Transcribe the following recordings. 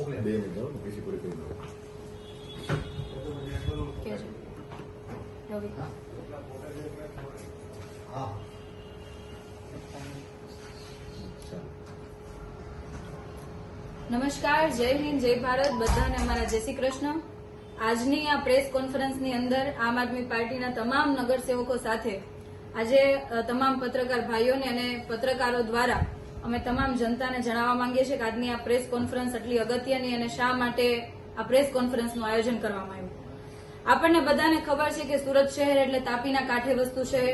બે મિનિટ હો, પીસી પૂરી કરી દો કહેજો. નમસ્કાર જય હિન્દ જય ભારત બધાને અમારા જય શ્રી કૃષ્ણ. આજની આ પ્રેસ કોન્ફરન્સની અંદર આમ આદમી પાર્ટીના તમામ નગરસેવકો સાથે આજે તમામ પત્રકાર ભાઈઓને અને પત્રકારો દ્વારા અમે તમામ જનતાને જણાવવા માંગીએ છીએ કે આજની આ પ્રેસ કોન્ફરન્સ એટલી અગત્યની અને શા માટે આ પ્રેસ કોન્ફરન્સનું આયોજન કરવામાં આવ્યું? આપણને બધાને ખબર છે કે સુરત શહેર એટલે તાપીના કાંઠે વસ્તુ છે.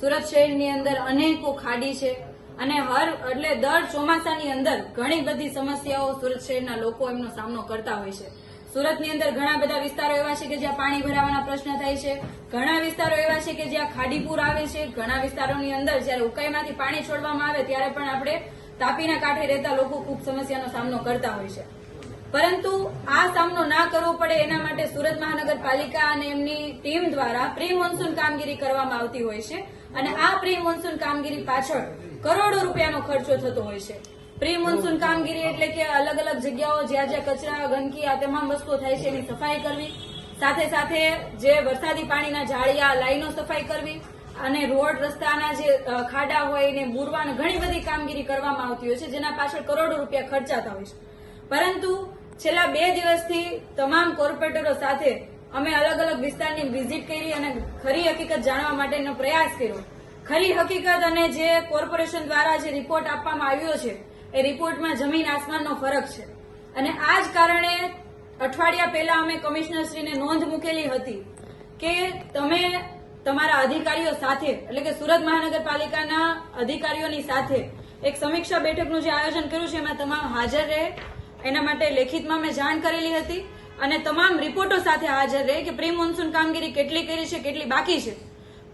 સુરત શહેરની અંદર અનેકો ખાડી છે અને હર એટલે દર ચોમાસાની અંદર ઘણી બધી સમસ્યાઓ સુરત શહેરના લોકો એમનો સામનો કરતા હોય છે. સુરતની અંદર ઘણા બધા વિસ્તારો એવા છે કે જ્યાં પાણી ભરાવાના પ્રશ્ન થાય છે. ઘણા વિસ્તારો એવા છે કે જ્યાં ખાડીપુર આવે છે. ઘણા વિસ્તારોની અંદર જ્યારે ઉકાઈમાંથી પાણી છોડવામાં આવે ત્યારે પણ આપણે તાપીના કાંઠે રહેતા લોકો ખૂબ સમસ્યાનો સામનો કરતા હોય છે. પરંતુ આ સામનો ના કરવો પડે એના માટે સુરત મહાનગરપાલિકા અને એમની ટીમ દ્વારા પ્રી મોન્સૂન કામગીરી કરવામાં આવતી હોય છે. અને આ પ્રી મોન્સૂન કામગીરી પાછળ કરોડો રૂપિયાનો ખર્ચો થતો હોય છે. પ્રી મોન્સૂન કામગીરી એટલે કે અલગ અલગ જગ્યાઓ, જ્યાં જ્યાં કચરા, ગંદકી, આ તમામ વસ્તુઓ થાય છે, એની સફાઈ કરવી. સાથે સાથે જે વરસાદી પાણીના જાળિયા, લાઈનો સફાઈ કરવી. અને રોડ રસ્તાના જે ખાડા હોય એને બુરવાને ઘણી બધી કામગીરી કરવામાં આવતી હોય છે, જેના પાછળ કરોડો રૂપિયા ખર્ચાતા હોય છે. પરંતુ છેલ્લા બે દિવસથી તમામ કોર્પોરેટરો સાથે અમે અલગ અલગ વિસ્તારની વિઝિટ કરી અને ખરી હકીકત જાણવા માટેનો પ્રયાસ કર્યો. ખરી હકીકત અને જે કોર્પોરેશન દ્વારા જે રિપોર્ટ આપવામાં આવ્યો છે એ રિપોર્ટમાં જમીન આસમાનનો ફરક છે. અને આ જ કારણે અઠવાડિયા પહેલા અમે કમિશનરશ્રીને નોંધ મૂકેલી હતી કે તમે તમારા અધિકારીઓ સાથે, એટલે કે સુરત મહાનગરપાલિકાના અધિકારીઓની સાથે એક સમીક્ષા બેઠકનું જે આયોજન કર્યું છે, એમાં તમામ હાજર રહે. એના માટે લેખિતમાં મેં જાણ કરેલી હતી અને તમામ રિપોર્ટો સાથે હાજર રહે કે પ્રી મોન્સૂન કામગીરી કેટલી કરી છે, કેટલી બાકી છે.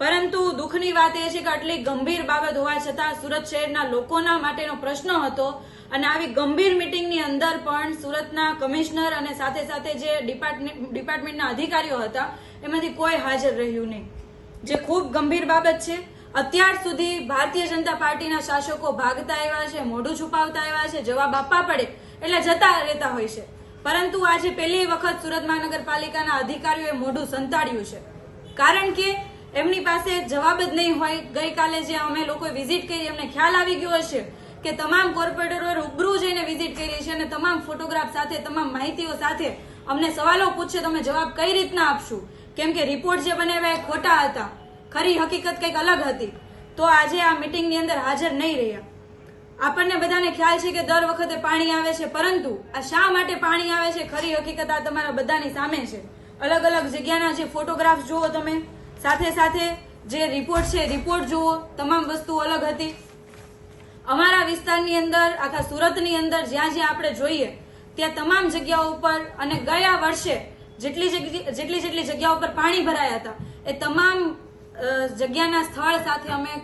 પરંતુ દુઃખની વાત એ છે કે આટલી ગંભીર બાબત હોવા છતાં સુરત શહેરના લોકોના માટેનો પ્રશ્ન હતો અને આવી ગંભીર મિટિંગની અંદર પણ સુરતના કમિશનર અને સાથે સાથે જે ડિપાર્ટમેન્ટ ડિપાર્ટમેન્ટના અધિકારીઓ હતા, એમાંથી કોઈ હાજર રહ્યું નહીં. જે ખૂબ ગંભીર બાબત છે. અત્યાર સુધી ભારતીય જનતા પાર્ટીના શાસકો ભાગતા આવ્યા છે, મોઢું છુપાવતા આવ્યા છે, જવાબ આપવા પડે એટલે જતા રહેતા હોય છે. પરંતુ આજે પહેલી વખત સુરત મહાનગરપાલિકાના અધિકારીઓએ મોઢું સંતાડ્યું છે. કારણ કે એમની પાસે જવાબ જ નહીં હોય. ગઈકાલે જે અમે લોકોએ વિઝિટ કરી, એમને ખ્યાલ આવી ગયો હશે કે તમામ કોર્પોરેટરોએ રૂબરૂ જઈને વિઝિટ કરી છે અને તમામ ફોટોગ્રાફ સાથે, તમામ માહિતીઓ સાથે અમને સવાલો પૂછશે, તમે જવાબ કઈ રીતના આપશું? કેમ કે રિપોર્ટ જે બનાવ્યા એ ખોટા હતા. ખરી હકીકત કંઈક અલગ હતી. તો આજે આ મિટિંગની અંદર હાજર નહીં રહ્યા. આપણને બધાને ખ્યાલ છે કે દર વખતે પાણી આવે છે, પરંતુ આ શા માટે પાણી આવે છે? ખરી હકીકત આ તમારા બધાની સામે છે. અલગ અલગ જગ્યાના જે ફોટોગ્રાફ જુઓ તમે સાથે સાથે જે રિપોર્ટ છે રિપોર્ટ જુઓ, તમામ વસ્તુ અલગ હતી. અમારા વિસ્તારની અંદર, આખા સુરતની અંદર જ્યાં જ્યાં આપણે જોઈએ, ત્યાં તમામ જગ્યાઓ ઉપર અને ગયા વર્ષે જેટલી જેટલી જેટલી જગ્યાઓ ઉપર પાણી ભરાયા હતા, એ તમામ જગ્યાના સ્થળ સાથે અમે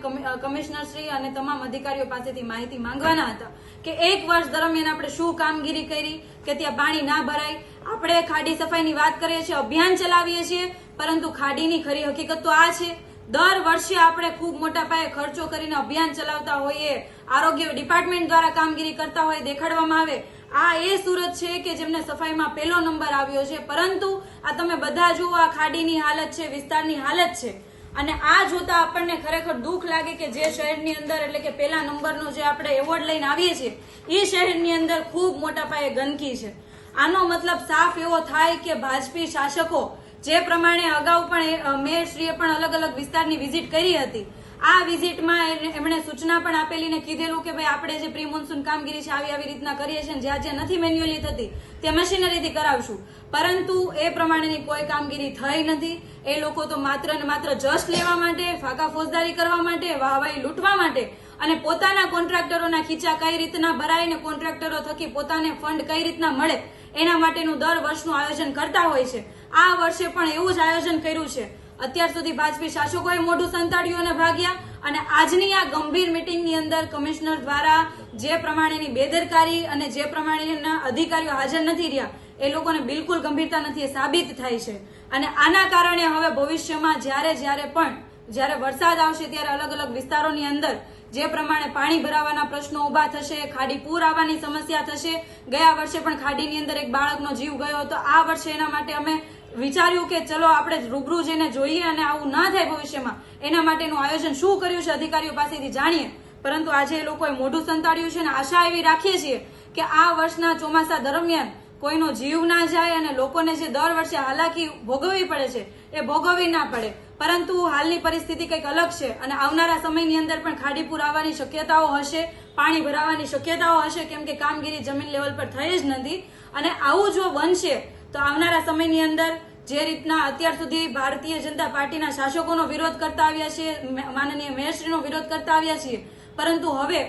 કમિશનરશ્રી અને તમામ અધિકારીઓ પાસેથી માહિતી માંગવાના હતા કે એક વર્ષ દરમિયાન આપણે શું કામગીરી કરી, કે ત્યાં પાણી ના ભરાય. આપણે ખાડી સફાઈની વાત કરીએ છીએ, અભિયાન ચલાવીએ છીએ, પરંતુ ખાડીની ખરી હકીકત તો આ છે. દર વર્ષે આપણે ખૂબ મોટા પાયે ખર્ચો કરીને અભિયાન ચલાવતા હોઈએ, આરોગ્ય ડિપાર્ટમેન્ટ દ્વારા કામગીરી કરતા હોય, દેખાડવામાં આવે. આ એ સુરત છે કે જેમને સફાઈમાં પહેલો નંબર આવ્યો છે. પરંતુ આ તમે બધા જુઓ, આ ખાડીની હાલત છે, વિસ્તારની હાલત છે. અને આ જોતા આપણને ખરેખર દુઃખ લાગે કે જે શહેરની અંદર એટલે કે પહેલા નંબરનો જે આપણે એવોર્ડ લઈને આવીએ છીએ એ શહેરની અંદર ખૂબ મોટા પાયે ગંદકી છે. આનો મતલબ સાફ એવો થાય કે ભાજપી શાસકો જે પ્રમાણે અગાઉ પણ મેયરશ્રીએ પણ અલગ અલગ વિસ્તારની વિઝિટ કરી હતી આ વિઝિટમાં એમણે સૂચના પણ આપેલી ને કીધેલું કે ભાઈ, આપણે જે પ્રી મોન્સૂન કામગીરી છે, આવી આવી રીતના કરીએ છીએ જ્યાં જ્યાં નથી મેન્યુઅલી થતી તે મશીનરીથી કરાવશું. પરંતુ એ પ્રમાણેની કોઈ કામગીરી થઈ નથી. એ લોકો તો માત્ર ને માત્ર જસ્ટ લેવા માટે, ફાકા ફોજદારી કરવા માટે, વાહવાહી લૂંટવા માટે અને પોતાના કોન્ટ્રાક્ટરોના ખીચા કઈ રીતના ભરાય ને કોન્ટ્રાક્ટરો થકી પોતાને ફંડ કઈ રીતના મળે, એના માટેનું દર વર્ષનું આયોજન કરતા હોય છે. આ વર્ષે પણ એવું જ આયોજન કર્યું છે. અત્યાર સુધી ભાજપી શાસકોએ મોઢું સંતાડ્યું અને ભાગ્યા અને આજની આ ગંભીર મિટિંગની અંદર કમિશનર દ્વારા જે પ્રમાણેની બેદરકારી અને જે પ્રમાણેના અધિકારીઓ હાજર નથી રહ્યા, એ લોકોને બિલકુલ ગંભીરતા નથી, એ સાબિત થાય છે. અને આના કારણે હવે ભવિષ્યમાં જ્યારે જ્યારે પણ, જ્યારે વરસાદ આવશે ત્યારે અલગ અલગ વિસ્તારોની અંદર જે પ્રમાણે પાણી ભરાવાના પ્રશ્નો ઊભા થશે, ખાડી પૂર આવવાની સમસ્યા થશે, ગયા વર્ષે પણ ખાડીની અંદર એક બાળકનો જીવ ગયો હતો, આ વર્ષે એના માટે અમે વિચાર્યું કે ચલો આપણે રૂબરૂ જઈને જોઈએ અને આવું ના થાય ભવિષ્યમાં, એના માટેનું આયોજન શું કર્યું છે અધિકારીઓ પાસેથી જાણીએ. પરંતુ આજે એ લોકોએ મોઢું સંતાડ્યું છે અને આશા એવી રાખીએ છીએ કે આ વર્ષના ચોમાસા દરમિયાન કોઈનો જીવ ના જાય અને લોકોને જે દર વર્ષે હાલાકી ભોગવવી પડે છે, એ ભોગવવી ના પડે. પરંતુ હાલની પરિસ્થિતિ કંઈક અલગ છે અને આવનારા સમયની અંદર પણ ખાડીપુર આવવાની શક્યતાઓ હશે, પાણી ભરાવાની શક્યતાઓ હશે, કેમ કે કામગીરી જમીન લેવલ પર થઈ જ નથી. અને આવું જો બનશે તો આવનારા સમયની અંદર જે રીતના અત્યાર સુધી ભારતીય જનતા પાર્ટીના શાસકોનો વિરોધ કરતા આવ્યા છીએ માનનીય મેયરશ્રીનો વિરોધ કરતા આવ્યા છીએ, પરંતુ હવે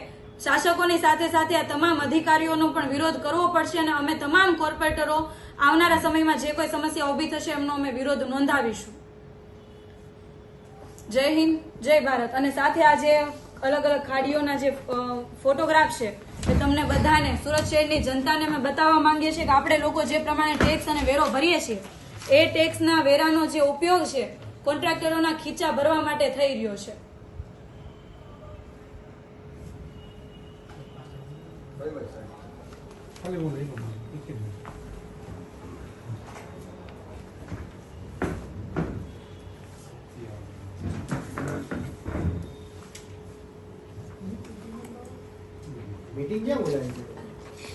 શાસકોની સાથે સાથે આ તમામ અધિકારીઓનો પણ વિરોધ કરવો પડશે અને અમે તમામ કોર્પોરેટરો આવનારા સમયમાં જે કોઈ સમસ્યા ઊભી થશે એમનો અમે વિરોધ નોંધાવીશું. જય હિન્દ, જય ભારત. અને સાથે આ જે અલગ અલગ ખાડીઓના જે ફોટોગ્રાફ છે એ તમને બધાને, સુરત શહેરની જનતાને અમે બતાવવા માંગીએ છીએ કે આપણે લોકો જે પ્રમાણે ટેક્સ અને વેરો ભરીએ છીએ, એ ટેક્સના વેરાનો જે ઉપયોગ છે, કોન્ટ્રાક્ટરોના ખીચા ભરવા માટે થઈ રહ્યો છે. ખાલી હું 丁建国愿意。